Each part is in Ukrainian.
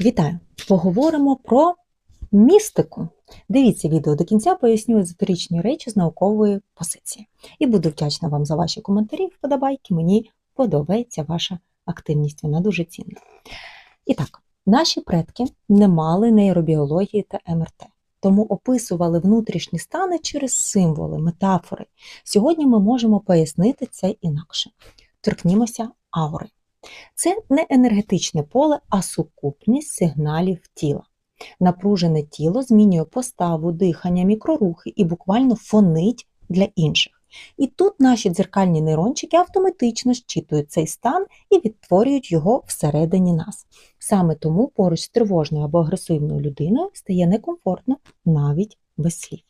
Вітаю! Поговоримо про містику. Дивіться відео до кінця, поясню езотеричні речі з наукової позиції. І буду вдячна вам за ваші коментарі, вподобайки. Мені подобається ваша активність, вона дуже цінна. І так, наші предки не мали нейробіології та МРТ, тому описували внутрішні стани через символи, метафори. Сьогодні ми можемо пояснити це інакше. Торкнімося аури. Це не енергетичне поле, а сукупність сигналів тіла. Напружене тіло змінює поставу, дихання, мікрорухи і буквально фонить для інших. І тут наші дзеркальні нейрончики автоматично щитують цей стан і відтворюють його всередині нас. Саме тому поруч з тривожною або агресивною людиною стає некомфортно навіть без слів.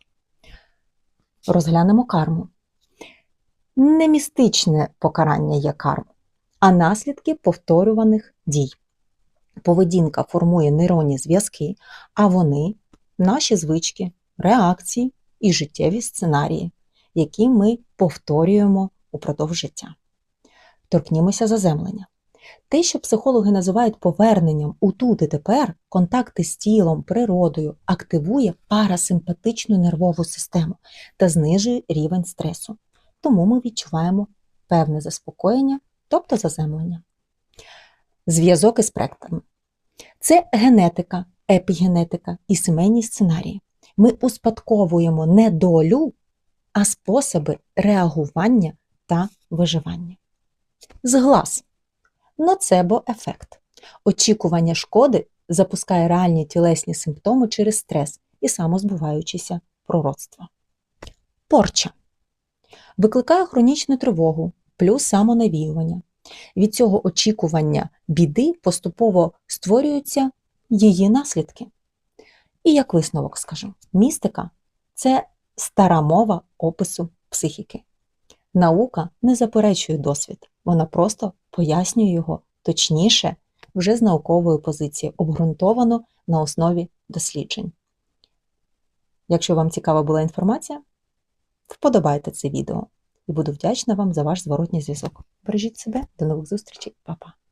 Розглянемо карму. Не містичне покарання є карма а наслідки повторюваних дій. Поведінка формує нейронні зв'язки, а вони наші звички, реакції і життєві сценарії, які ми повторюємо упродовж життя. Торкнімося заземлення. Те, що психологи називають поверненням у тут і тепер, контакти з тілом, природою, активує парасимпатичну нервову систему та знижує рівень стресу. Тому ми відчуваємо певне заспокоєння тобто заземлення. Зв'язок із предками. Це генетика, епігенетика і сімейні сценарії. Ми успадковуємо не долю, а способи реагування та виживання. Зглаз. Ноцебо-ефект. Очікування шкоди запускає реальні тілесні симптоми через стрес і самозбуваючіся пророцтва. Порча. Викликає хронічну тривогу, плюс самонавіювання. Від цього очікування біди поступово створюються її наслідки. І як висновок скажу, містика це стара мова опису психіки. Наука не заперечує досвід, вона просто пояснює його точніше, вже з наукової позиції, обґрунтовано на основі досліджень. Якщо вам цікава була інформація, вподобайте це відео і буду вдячна вам за ваш зворотній зв'язок. Бережіть себе, до нових зустрічей, Па-па!